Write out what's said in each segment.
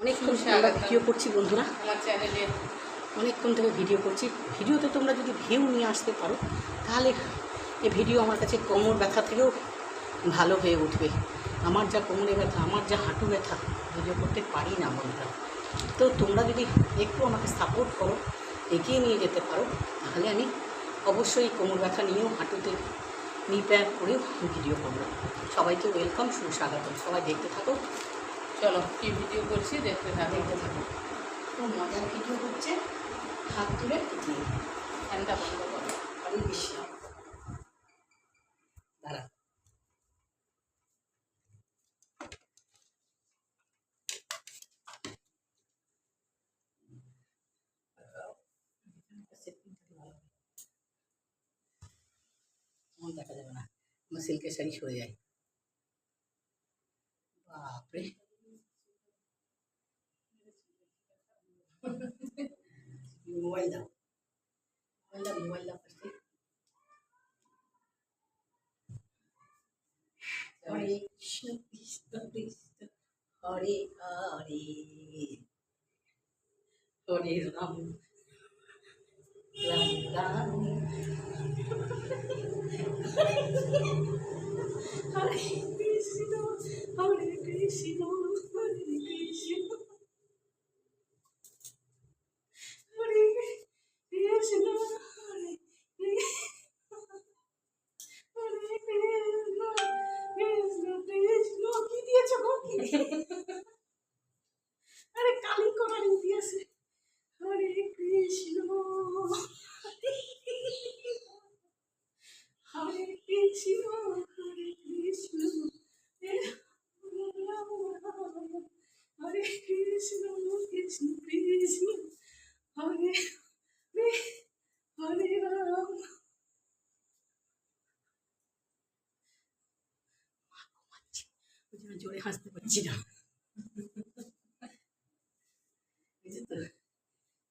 অনেকক্ষণ আমরা ভিডিও করছি বন্ধুরা। আমার চ্যানেলে। অনেকক্ষণ থেকে ভিডিও করছি। ভিডিওতে তোমরা যদি ভিউ নিয়ে আসতে পারো তাহলে এ ভিডিও আমার কাছে কোমর ব্যথা থেকেও ভালো হয়ে উঠবে। আমার যা কোমরে ব্যথা আমার যা হাঁটু ব্যথা ভিডিও করতে পারি না বন্ধুরা। তো তোমরা যদি একটু আমাকে সাপোর্ট করো এগিয়ে নিয়ে যেতে পারো তাহলে আমি অবশ্যই কোমর ব্যথা নিয়েও হাঁটুতে নি প্যাক করেও ভিডিও করব। সবাইকে ওয়েলকাম সুস্বাগতম সবাই দেখতে থাকো। চলো কি ভিডিও করছি দেখতে থাকো। দেখতে থাকো। খুব মজার ভিডিও হচ্ছে হাত তুলে ফ্যানটা বন্ধ করো। আমি বেশি দাঁড়া। দেখা যাবে না। আমার সিল্কের শাড়ি সরে যায়। বাপরে। মোবাইল দাও মোবাইল দাও মোবাইল দাও ফার্স্টে হরে কৃষ্ণ কৃষ্ণ কৃষ্ণ, হরে হরে। হরে রাম রাম রাম। হরে কৃষ্ণ হরে কৃষ্ণ হরে কৃষ্ণ হরে কৃষ্ণ হরে হরে কৃষ্ণ কৃষ্ণ কৃষ্ণ কি দিয়েছ গো কি আরে কালী কোরআন দিয়েছে হরে কৃষ্ণ হরে কৃষ্ণ হরে কৃষ্ণ হরে কৃষ্ণ কৃষ্ণ কৃষ্ণ হরে হরে রাম ওই জন্য জোরে হাসতে পারছি না।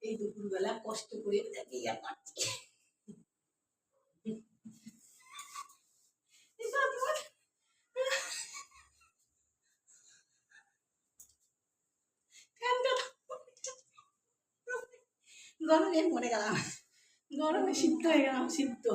এই দুপুরবেলা কষ্ট করে পাচ্ছি গরমে মরে গেলাম। গরমে সিদ্ধ হয়ে গেলাম, সিদ্ধ।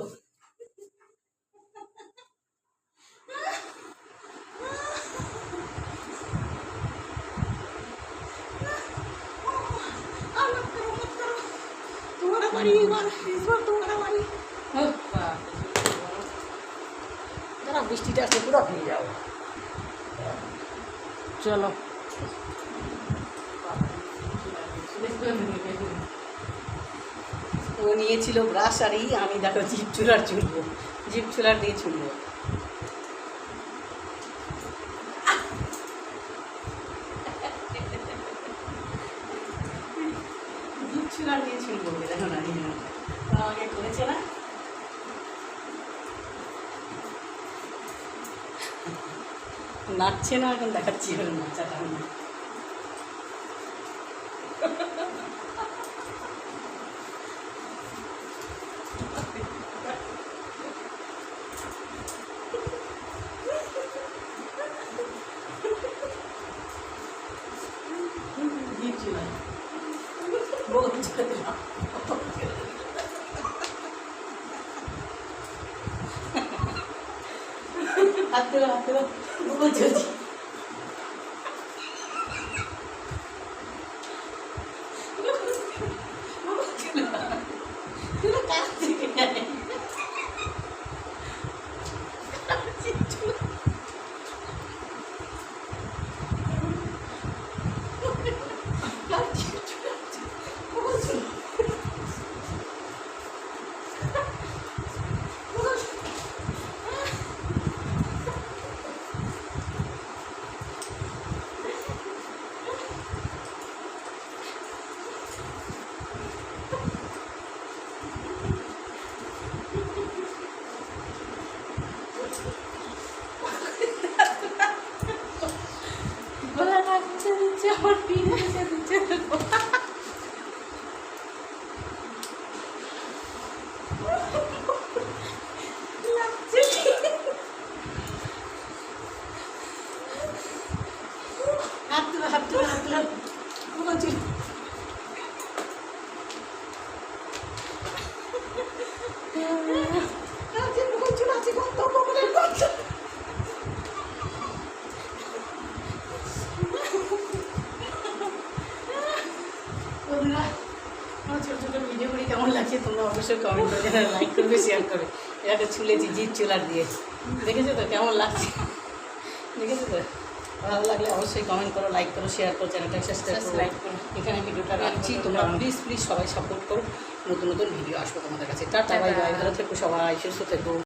বাড়ি এবার এবার বাপ, যারা বৃষ্টিটা আছে পুরো ভিজে যাও চলো। ও নিয়েছিল ব্রাশ আর এই আমি দেখো জিপ চুলার চুলবো জিপ চুলার দিয়ে চুলবো জিপ চুলার দিয়ে চুলবো দেখো না এই নাও। ও আমাকে করেছে না নাচছে না এখন দেখাচ্ছি এবার নাচাটা আমি দিয়েছিলাম বলছিলাম হাত দেবো হাত দেবো বলছি কাছ থেকে গলা লাগছে দিচ্ছে পিন দিচ্ছে হাত হাত তুলো ছোটো ছোটো ভিডিও কেমন লাগছে তোমরা অবশ্যই কমেন্ট করে জানাবে লাইক করবে শেয়ার করবে। এটাকে ছুলেছি জিপ চুলার দিয়ে। দেখেছ তো কেমন লাগছে? দেখেছ তো? ভালো লাগলে অবশ্যই কমেন্ট করো লাইক করো শেয়ার করো চ্যানেলটা সাবস্ক্রাইব করো। এখানে ভিডিওটা রাখছি। তোমরা প্লিজ প্লিজ সবাই সাপোর্ট করো। নতুন নতুন ভিডিও আসব তোমাদের কাছে। টাটা বাই বাই ভালো থেকো সবাই সুস্থ থেকো।